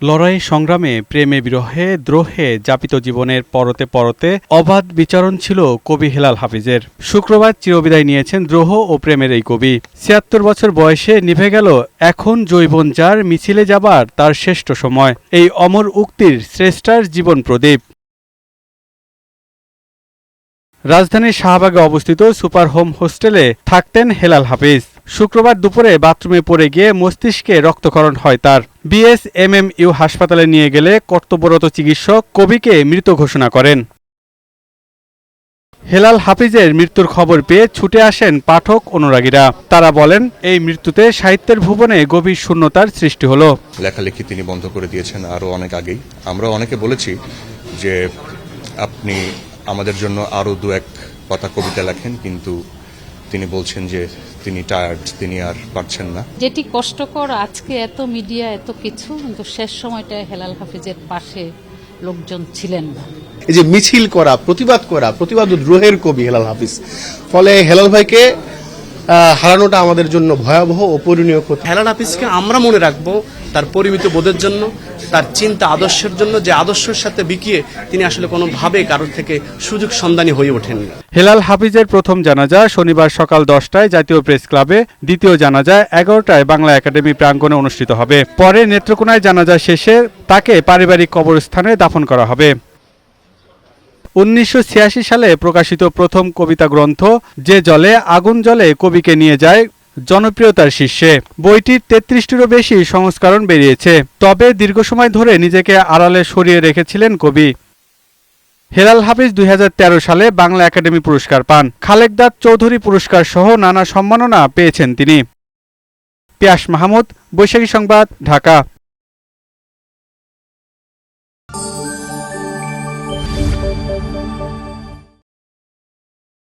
লড়াই, সংগ্রামে, প্রেমে বিরহে, দ্রোহে যাপিত জীবনের পরতে পরতে অবাধ বিচারণ ছিল কবি হেলাল হাফিজের। শুক্রবার চিরবিদায় নিয়েছেন দ্রোহ ও প্রেমের এই কবি। ছিয়াত্তর বছর বয়সে নিভে গেল এখন জৈবন যার মিছিলে যাবার তার শ্রেষ্ঠ সময়। এই অমর উক্তির শ্রেষ্ঠার জীবন প্রদীপ। রাজধানীর শাহবাগে অবস্থিত সুপার হোম হোস্টেলে থাকতেন হেলাল হাফিজ। শুক্রবার দুপুরে বাথরুমে পড়ে গিয়ে মস্তিষ্কে রক্তক্ষরণ হয় তার। বিএসএমএমইউ হাসপাতালে নিয়ে গেলে কর্তব্যরত চিকিৎসক কবিকে মৃত ঘোষণা করেন। হেলাল হাফিজের মৃত্যুর খবর পেয়ে ছুটে আসেন পাঠক অনুরাগীরা। তারা বলেন, এই মৃত্যুতে সাহিত্যের ভুবনে গভীর শূন্যতার সৃষ্টি হলো। লেখালেখি তিনি বন্ধ করে দিয়েছেন আরও অনেক আগেই। আমরা অনেকে বলেছি যে আপনি আমাদের জন্য আরও দু এক কথা কবিতা লেখেন, কিন্তু তিনি বলছেন যে তিনি টায়ার্ড তিনি আর পারছেন না। যেটি কষ্টকর আজকে এত মিডিয়া এত কিছু কিন্তু শেষ সময়টায় হেলাল হাফিজের পাশে লোকজন ছিলেন না। এই যে মিছিল করা প্রতিবাদ করা প্রতিবাদ ও দ্রোহের কবি হেলাল হাফিজ। ফলে হেলাল ভাইকে হারানোটা আমাদের জন্য ভয়াবহ ও পরিণীয় ক্ষতি হেলাল হাফিজকে আমরা মনে রাখব তার পরিমিত বোধের জন্য তার চিন্তা আদর্শের জন্য যে আদর্শের সাথে বিকিয়ে তিনি আসলে কোনোভাবে কারোর থেকে সুযোগ সন্ধানী হয়ে ওঠেননি। হেলাল হাফিজের প্রথম জানাজা শনিবার সকাল দশটায় জাতীয় প্রেস ক্লাবে দ্বিতীয় জানাজা এগারোটায় বাংলা একাডেমি প্রাঙ্গণে অনুষ্ঠিত হবে। পরে নেত্রকোনায় জানাজা শেষে তাকে পারিবারিক কবরস্থানে দাফন করা হবে। উনিশশো ছিয়াশি সালে প্রকাশিত প্রথম কবিতা গ্রন্থ, যে জলে আগুন জলে কবিকে নিয়ে যায়, জনপ্রিয়তার শীর্ষে। বইটির তেত্রিশটিরও বেশি সংস্করণ বেরিয়েছে। তবে দীর্ঘ সময় ধরে নিজেকে আড়ালে সরিয়ে রেখেছিলেন কবি। হেলাল হাফিজ দুই হাজার তেরো সালে বাংলা একাডেমি পুরস্কার পান। খালেকদাদ চৌধুরী পুরস্কার সহ নানা সম্মাননা পেয়েছেন তিনি। পিয়াস মাহমুদ, বৈশাখী সংবাদ, ঢাকা।